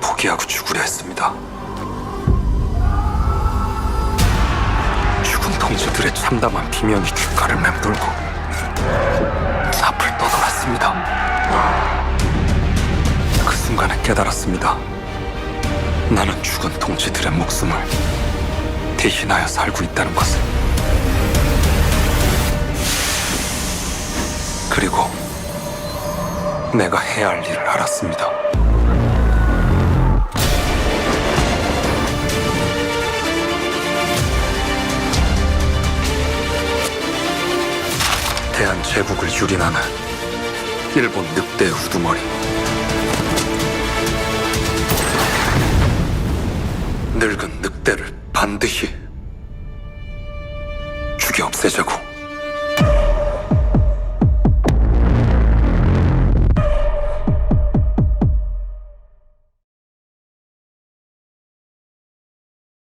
포기하고 죽으려 했습니다. 죽은 동지들의 참담한 비명이 귓가를 맴돌고 앞을 떠돌았습니다. 그 순간에 깨달았습니다. 나는 죽은 동지들의 목숨을 대신하여 살고 있다는 것을. 그리고 내가 해야 할 일을 알았습니다. 대한제국을 유린하는 일본 늑대의 우두머리. 늙은 늑대를 반드시 죽여 없애자고.